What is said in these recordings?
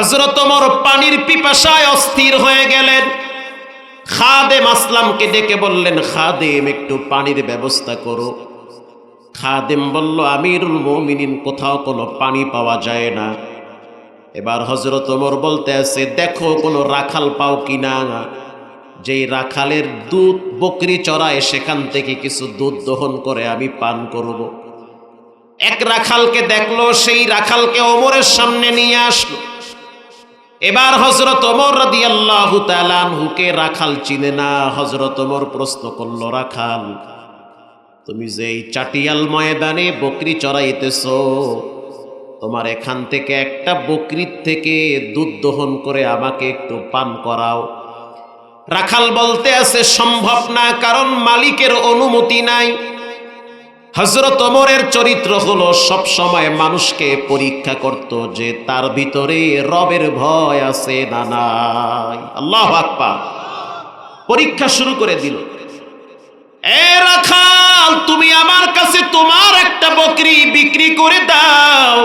হজরত ওমর পানির পিপাসায় অস্থির হয়ে গেলেন। খাদেম আসলামকে ডেকে বললেন, খাদেম, একটু পানির ব্যবস্থা করো। খাদেম বলল, আমিরুল মমিনিন, কোথাও কোনো পানি পাওয়া যায় না। এবার হজরত ওমর বলতে আছে, দেখো কোনো রাখাল পাও কি না? যেই রাখালের দুধ বকরি চড়ায়, সেখান থেকে কিছু দুধ দহন করে আমি পান করব। এক রাখালকে দেখল, সেই রাখালকে ওমরের সামনে নিয়ে আসলো। এবার হজরত ওমর রাদি আল্লাহ হুকে রাখাল চিনে না। হজরত ওমর প্রশ্ন করল, রাখাল, তুমি যে চাটিয়াল ময়দানে বকরি চড়াইতেছ, তোমার এখান থেকে একটা বকরির থেকে দুধ দহন করে আমাকে একটু পান করাও। রাখাল বলতে আছে, সম্ভব না, কারণ মালিকের অনুমতি নাই। হজরত অমরের চরিত্র হলো সব সময় মানুষকে পরীক্ষা করত যে তার ভিতরে রবের ভয় আছে না নাই। আল্লাহ আকবার। পরীক্ষা শুরু করে দিল। এ রাখাল, তুমি আমার কাছে তোমার একটা বকরি বিক্রি করে দাও।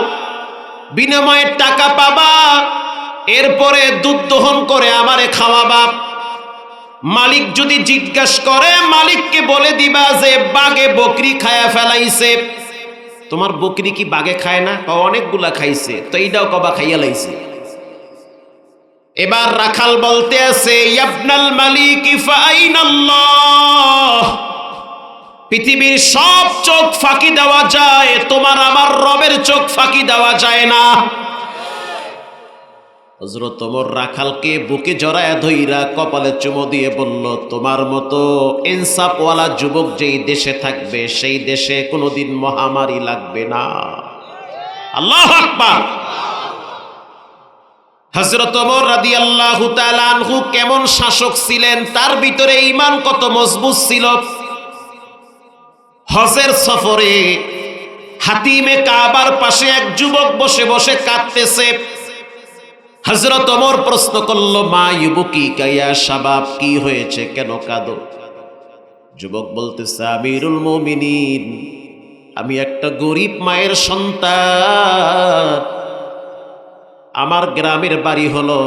বিনিময়ে টাকা পাবা, এরপরে দুধ দহন করে আমারে খাওয়াবা। মালিক যদি জিজ্ঞাস করে, মালিককে বলে দিবা যে বাগে বকরি খায়া ফেলাইছে। তোমার বকরি কি বাগে খায় না? অনেকগুলা খাইছে। তো এইটাও কবা খাইয়া লাইছে। এবার রাখাল বলতে আছে, ইয়াবনাল মালিক পৃথিবীর সব চোখ ফাঁকি দেওয়া যায়, তোমার আমার রবের চোখ ফাঁকি দেওয়া যায় না। হজরত ওমর রাখালকে বুকে জড়ায় ধইরা কপালে চুমো দিয়ে বলল, তোমার মতো ইনসাফওয়ালা যুবক যেই দেশে থাকবে, সেই দেশে কোনোদিন মহামারী লাগবে না। আল্লাহ আকবার! হজরত ওমর রাদি আল্লাহ আনহু কেমন শাসক ছিলেন, তার ভিতরে ইমান কত মজবুত ছিল? হজের সফরে হাতিমে কাবার পাশে এক যুবক বসে বসে কাঁদতেছে। হজরত অমর প্রশ্ন করল, মা ইবুকি কাইয়া সাবাব কি হয়েছে? কেন কাঁদো? যুবক বলতেছে, আমিরুল মমিনিন, আমি একটা গরিব মায়ের সন্তান। আমার গ্রামের বাড়ি হলো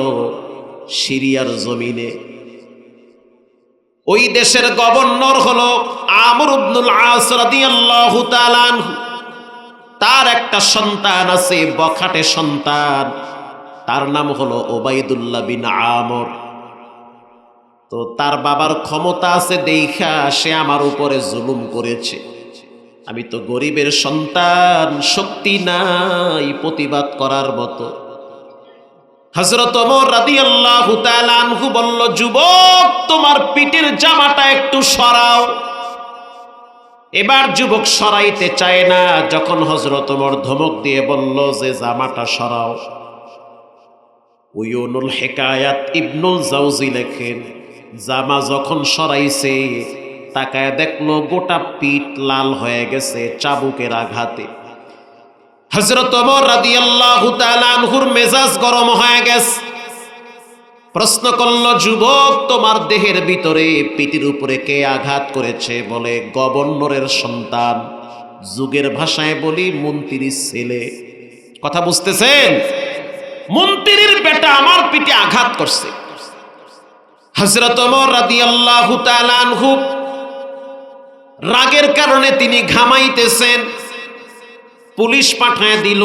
সিরিয়ার জমিনে। ওই দেশের গভর্নর হলো আমর আব্দুল আস তার একটা সন্তান আছে, বখাটে সন্তান। তার নাম হলো ওবাইদুল্লাহ বিন আমর। তো তার বাবার ক্ষমতা আছে দেখা সে আমার উপরে জুলুম করেছে। আমি তো গরিবের সন্তান, শক্তি নাই প্রতিবাদ করার মতো। হজরত রাদিয়াল্লাহু তাআলা আনহু বলল, যুবক, তোমার পিঠের জামাটা একটু সরাও। এবার যুবক সরাইতে চায় না, যখন হজরত ওমর ধমক দিয়ে বলল যে, জামাটা সরাও। উয়ুনুল হেকায়াত ইবনুল জাউজি লেখেন, জামা যখন সরাইছে, তাকায় দেখল গোটা পিঠ লাল হয়ে গেছে চাবুকের আঘাতে। হজরত আনহুর মেজাজ গরম হয়ে গেছে। প্রশ্ন করল, যুবক, তোমার দেহের ভিতরে পিঠির উপরে কে আঘাত করেছে? বলে, গভর্নরের সন্তান। যুগের ভাষায় বলি, মন্ত্রীর ছেলে। কথা বুঝতেছেন? মন্ত্রীর বেটা আমার পিঠে আঘাত করছে। হজরত রাগের কারণে তিনি ঘামাইতেছেন। পুলিশ পাঠায় দিল,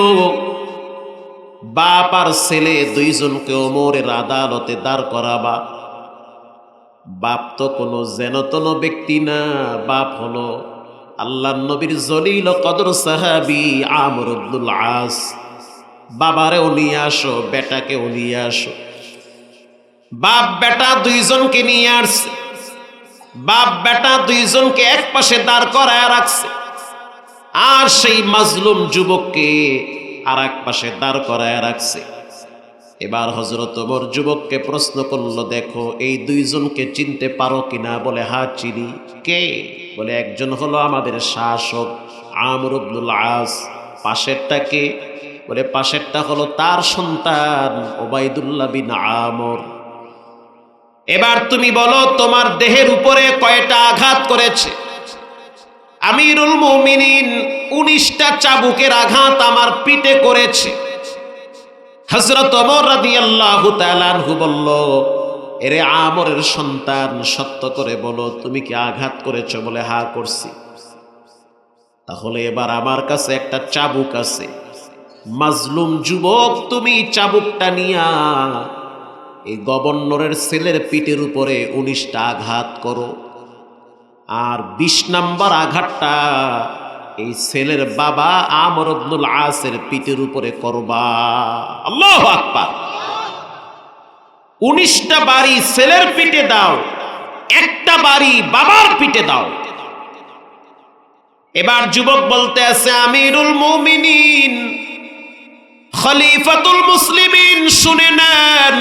বাপ আর ছেলে দুইজনকে ওমরের আদালতে দাঁড় করাবা। বাপ তো কোনো যেনতন ব্যক্তি না, বাপ হলো আল্লাহ নবীর জলিল কদর সাহাবি আমর আব্দুল আস। বাবারেও নিয়ে আসো, বেটাকেও নিয়ে আসো। বাপ, বেটা দুইজনকে নিয়ে আসছে। বাপ, বেটা দুইজনকে এক পাশে দাঁড় করায় রাখছে। আর সেই মাজলুম যুবককে আর এক পাশে দাঁড় করায় রাখছে। এবার হজরত ওমর যুবককে প্রশ্ন করল, দেখো, এই দুইজনকে চিনতে পারো কিনা? বলে হা চিনি। কে? বলে, একজন হলো আমাদের শাসক আমর আব্দুল আস। পাশেরটা কে? বলে পাশেরটা হলো তার সন্তান ওবাইদুল্লাহ বিন আমর। এবার তুমি বলো, তোমার দেহের উপরে কয়টা আঘাত করেছে? আমিরুল মুমিনিন উনিশটা চাবুকের আঘাত আমার পিঠে করেছে। হজরত অমর রাদিয়াল্লাহু তাআলা আনহু বলল, এরে আমরের সন্তান, সত্য করে বলো, তুমি কি আঘাত করেছ বলে হা করছি? তাহলে এবার আমার কাছে একটা চাবুক আছে। মাজলুম যুবক, তুমি চাবুকটা নিয়া এই গভর্নরের ছেলের পিঠের উপরে উনিশটা আঘাত করো। আর বিশ নাম্বার আঘাতটা এই ছেলের বাবা আমর আব্দুল আসের পিঠের উপরে করবা। আল্লাহ আকবার। উনিশটা বাড়ি ছেলের পিঠে দাও, একটা বাড়ি বাবার পিঠে দাও। এবার যুবক বলতে আছে, আমিরুল মুমিনিন খলিফাতুল মুসলিমিন শুনে নেন।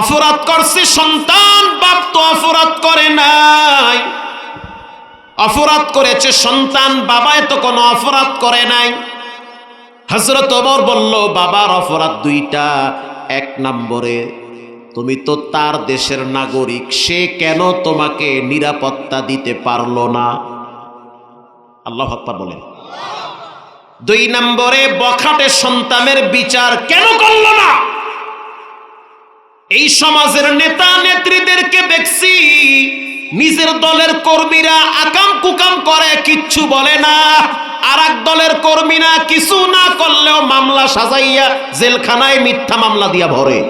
অপরাধ করছে সন্তান, বাপ তো অপরাধ করে নাই। অপরাধ করেছে সন্তান বাবায় তো কোনো অপরাধ করে নাই। হজরত ওমর বলল, বাবার অপরাধ দুইটা। এক নম্বরে, তুমি তো তার দেশের নাগরিক, সে কেন তোমাকে নিরাপত্তা দিতে পারল না? আল্লাহ আকবার বলেন। দুই নম্বরে বখাটে সন্তানের বিচার কেন করল না? এই সমাজের নেতা নেত্রীদেরকে দেখছি, নিজের দলের কর্মীরা আকাম কুকাম করে, কিচ্ছু বলে না। আর এক দলের কর্মীরা কিছু না করলেও মামলা সাজাইয়া জেলখানায় মিথ্যা মামলা দিয়া ভরে।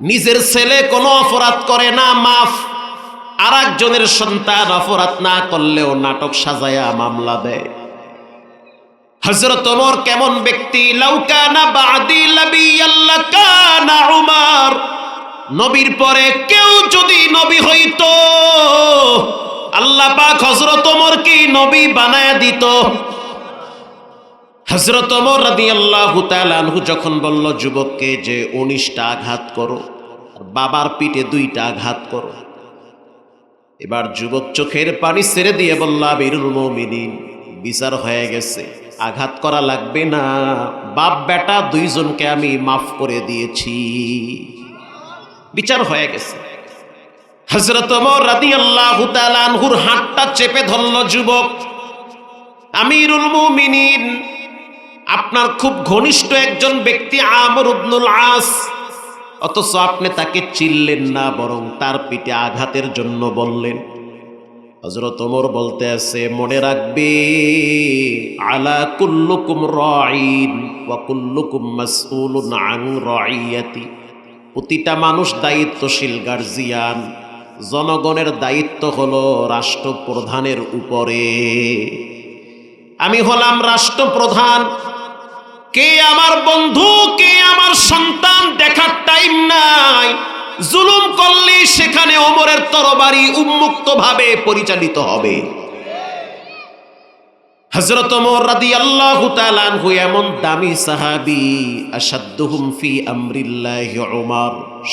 নিজের ছেলে কোনো অপরাধ করে না, মাফ। আর একজনের সন্তান অপরাধ না করলেও নাটক সাজায়া মামলা দেয়। হজরত ওমর কেমন ব্যক্তি? লাউকানা বাদি লাবিয়াল্লা কানা উমার। নবীর পরে কেউ যদি নবী হইতো, আল্লাহ পাক হজরত ওমর কি নবী বানায় দিত? হজরত ওমর রাদিয়াল্লাহু তাআলা আনহু যখন বলল, যুবককে যে উনিশটা আঘাত করো বাবার পিঠে দুইটা আঘাত করো। এবার যুবক চোখের পানি ছেড়ে দিয়ে বলল, আমিরুল মুমিনিন, বিচার হয়ে গেছে। আঘাত করা লাগবে না। বাপ, বেটা দুইজনকে আমি মাফ করে দিয়েছি। বিচার হয়ে গেছে। হজরত তাআলা আনহুর হাতটা চেপে ধরল যুবক। আমিরুল মুমিনিন, আপনার খুব ঘনিষ্ঠ একজন ব্যক্তি আমর ইবনুল আস। অথচ আপনি তাকে চিনলেন না, বরং তার পিঠে আঘাতের জন্য বললেন। হজরত ওমর বলতে আছে, মনে রাখবে, আলা কুল্লুকুম রাইন ওয়া কুল্লুকুম মাসউলুন আন রাইয়াতি প্রতিটা মানুষ দায়িত্বশীল গার্জিয়ান, জনগণের দায়িত্ব হলো রাষ্ট্রপ্রধানের উপরে। আমি হলাম রাষ্ট্রপ্রধান। কে আমার বন্ধু, কে আমার সন্তান দেখার টাইম নাই। জুলুম করলে সেখানে ওমরের তরবারি উন্মুক্ত ভাবে পরিচালিত হবে। হজরত আনহু এমন দামি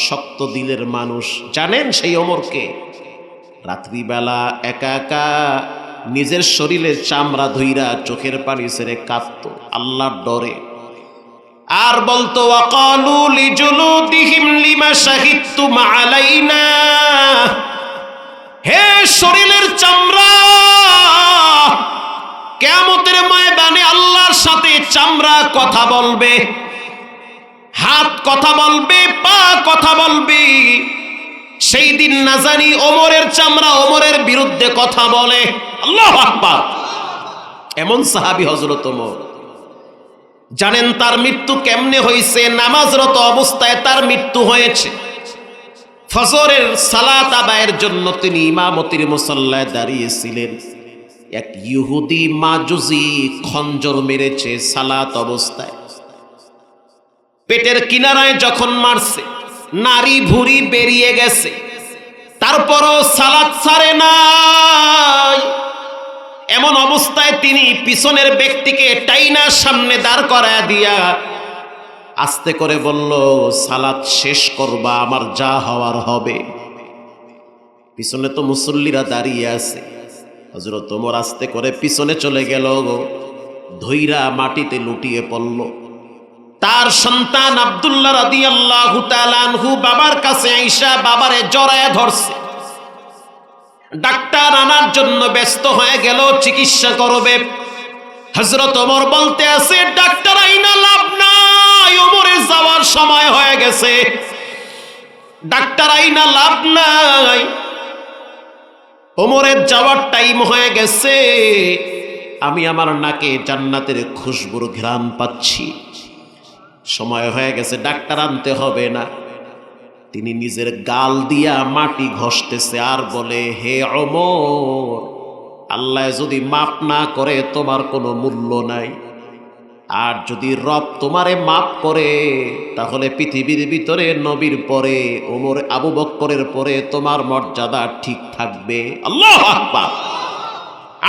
শক্ত মানুষ। জানেন সেই রাত্রিবেলা একা একা নিজের শরীরের চামড়া ধুইরা চোখের পানি ছেড়ে কাঁদত, আল্লাহর ডরে। আর বলতো লিমা হে শরীরের চামড়া কেমতের ময়দানে আল্লাহর সাথে চামড়া কথা বলবে, হাত কথা বলবে, পা কথা বলবে। সেই দিন না জানি ওমরের চামড়া ওমরের বিরুদ্ধে কথা বলে। আল্লাহ এমন সাহাবি হজরত ওমর। জানেন তার মৃত্যু কেমনে হয়েছে নামাজরত অবস্থায় তার মৃত্যু হয়েছে। ফজরের সালাত আদায়ের জন্য তিনি ইমামতির মুসল্লায় দাঁড়িয়েছিলেন। এক ইহুদি মাজুজি খঞ্জর মেরেছে সালাত অবস্থায়। পেটের কিনারায় যখন মারছে, নারী ভুরি বেরিয়ে গেছে। তারপরও সালাত ছাড়ে নাই। এমন অবস্থায় তিনি পিছনের ব্যক্তিকে টাইনা সামনে দাঁড় করায় দিয়া আস্তে করে বলল, সালাত শেষ করবা, আমার যা হওয়ার হবে। পিছনে তো মুসল্লিরা দাঁড়িয়ে আছে। হজরত তোমর আস্তে করে পিছনে চলে গেল ধৈরা মাটিতে লুটিয়ে পড়ল। তার সন্তান আবদুল্লাহ রাদি আল্লাহ বাবার কাছে আইসা বাবারে জড়ায় ধরছে। ডাক্তার আনার জন্য ব্যস্ত হয়ে গেল, চিকিৎসা করবে। হজরত ওমর বলতে আছে, ডাক্তার আইনা লাভ নাই, ওমরে যাওয়ার সময় হয়ে গেছে। ডাক্তার আইনা লাভ নাই, ওমরের যাওয়ার টাইম হয়ে গেছে। আমি আমার নাকে জান্নাতের খুশবুর ঘ্রাণ পাচ্ছি। সময় হয়ে গেছে, ডাক্তার আনতে হবে না। তিনি নিজের গাল দিয়া মাটি ঘষতেছে আর বলে, হে অমর, আল্লাহ যদি মাপ না করে তোমার কোনো মূল্য নাই। আর যদি রব তোমারে মাপ করে, তাহলে পৃথিবীর ভিতরে নবীর পরে, ওমর আবু বক্করের পরে তোমার মর্যাদা ঠিক থাকবে। আল্লাহ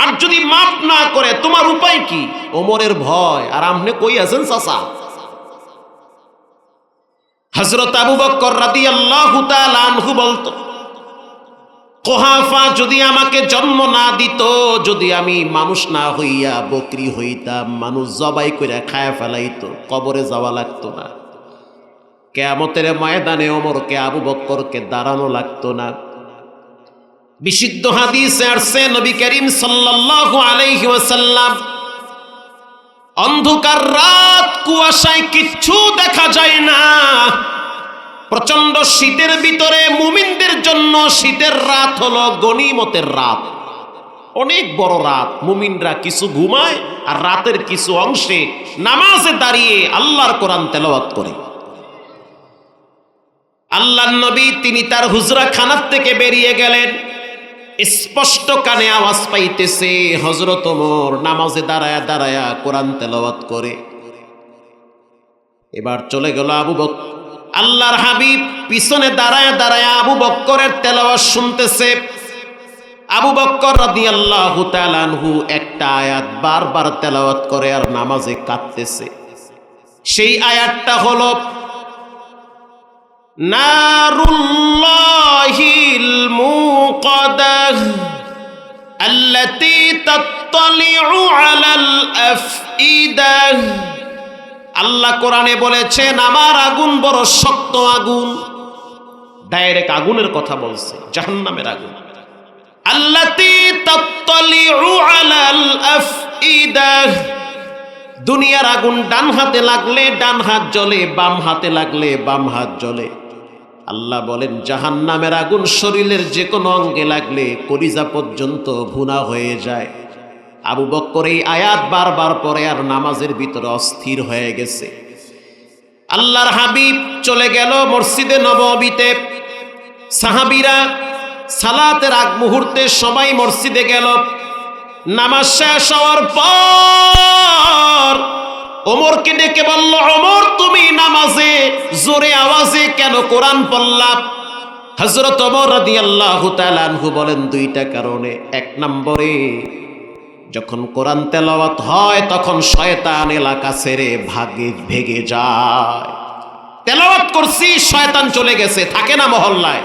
আর যদি মাপ না করে, তোমার উপায় কি? ওমরের ভয়। আর আমনে কই আছেন, চাচা? হজরত আবু বক্কর রাদি আল্লাহ আনহু বলতো কোহাফা যদি আমাকে জন্ম না দিত, যদি আমি মানুষ না হইয়া বকরি হইতাম, মানুষ জবাই করে খায়া ফেলাইতো, কবরে যাওয়া লাগতো না। কেয়ামতের ময়দানে ওমরকে, আবু বক্করকে দাঁড়ানো লাগতো না। বিশুদ্ধ হাদিস আসছে, নবী করিম সাল্লাল্লাহু আলাইহি ওয়াসাল্লাম অন্ধকার রাত, কুয়াশায় কিচ্ছু দেখা যায় না। প্রচণ্ড শীতের ভিতরে মুমিনদের জন্য শীতের রাত হলো গনিমতের রাত। অনেক বড় রাত, মুমিনরা কিছু ঘুমায় আর রাতের কিছু অংশে নামাজে দাঁড়িয়ে আল্লাহর কোরআন তেলাওয়াত করে। আল্লাহ নবী তিনি তার হুজরা খানার থেকে বেরিয়ে গেলেন। স্পষ্ট কানে আওয়াজ পাইতেছে হজরত ওমর নামাজে দাঁড়ায়া দাঁড়ায়া কোরআন তেলাওয়াত করে। এবার চলে গেল আবু বক, আল্লাহর হাবিব পিছনে দাঁড়ায় দাঁড়ায় আবু বক্করের তেলাওয়াত শুনতেছে। আবু বক্কর রাদিয়াল্লাহু তাআলা আনহু একটা আয়াত বারবার তেলাওয়াত করে আর নামাজে কাঁদতেছে। সেই আয়াতটা হলো নারুল্লাহিল আল্লাহ কোরআনে বলেছেন, আমার আগুন বড় শক্ত আগুন। ডাইরেক্ট আগুনের কথা বলছে, জাহান্নামের আগুন। আল্লাতী তাত্তালিউ আলাল আফইদাহ দুনিয়ার আগুন ডান হাতে লাগলে ডান হাত জ্বলে, বাম হাতে লাগলে বাম হাত জ্বলে। আল্লাহ বলেন জাহান নামের আগুন শরীরের যে কোনো অঙ্গে লাগলে কলিজা পর্যন্ত ভুনা হয়ে যায়। আবু বক্কর এই আয়াত বারবার পরে আর নামাজের ভিতরে অস্থির হয়ে গেছে। আল্লাহর হাবিব চলে গেল মসজিদে নববীতে সাহাবিরা সালাতের আগ মুহূর্তে সবাই মসজিদে গেল। নামাজ শেষ হওয়ার পর ওমরকে ডেকে বলল, ওমর, তুমি নামাজে জোরে আওয়াজে কেন কোরআন পড়লাম হজরত ওমর রাদিয়াল্লাহু তাআলা আনহু বলেন, দুইটা কারণে। এক নম্বরে, যখন কোরআন তেলাওয়াত হয়, তখন শয়তান এলাকা ছেড়ে ভাগে ভেগে যায়। তেলাওয়াত করছি, শয়তান চলে গেছে, থাকে না মহল্লায়।